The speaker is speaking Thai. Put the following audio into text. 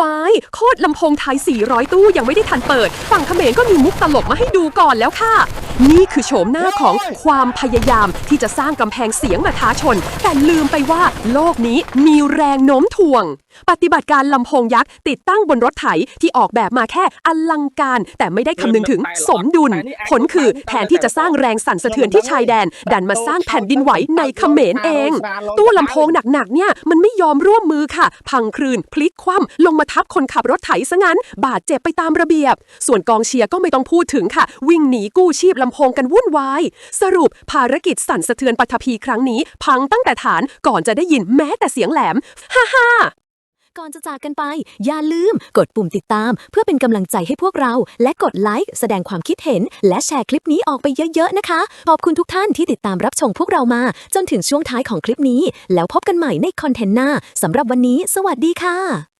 วายโคตรลำโพงไทย 400 ตู้ยังไม่ได้ทันเปิด ฝั่งเขมรก็มีมุกตลกมาให้ดูก่อนแล้วค่ะ นี่คือโฉมหน้าของความพยายามที่จะสร้างกำแพงเสียงมาท้าชน แต่ลืมไปว่าโลกนี้มีแรงโน้มถ่วง ปฏิบัติการลำโพงยักษ์ติดตั้งบนรถไถที่ออกแบบมาแค่อลังการ แต่ไม่ได้คำนึงถึงสมดุล ผลคือแทนที่จะสร้างแรงสั่นสะเทือนที่ชายแดน ดันมาสร้างแผ่นดินไหวในเขมรเอง ตู้ลำโพงหนักๆเนี่ยมันไม่ยอมร่วมมือค่ะ พังคลืนพลิกคว่ำลงมาทับคนขับรถไถซะงั้น บาดเจ็บไปตามระเบียบ ส่วนกองเชียร์ก็ไม่ต้องพูดถึงค่ะ วิ่งหนีกู้ชีพลำโพงกันวุ่นวาย สรุปภารกิจสั่นสะเทือนปัทภีครั้งนี้ พังตั้งแต่ฐานก่อนจะได้ยินแม้แต่เสียงแหลม ฮ่าฮ่าก่อนจะจากกันไป อย่าลืมกดปุ่มติดตาม เพื่อเป็นกำลังใจให้พวกเรา และกดไลค์แสดงความคิดเห็น และแชร์คลิปนี้ออกไปเยอะ ๆ นะคะ ขอบคุณทุกท่านที่ติดตามรับชมพวกเรามา จนถึงช่วงท้ายของคลิปนี้ แล้วพบกันใหม่ในคอนเทนต์หน้าสำหรับวันนี้ สวัสดีค่ะ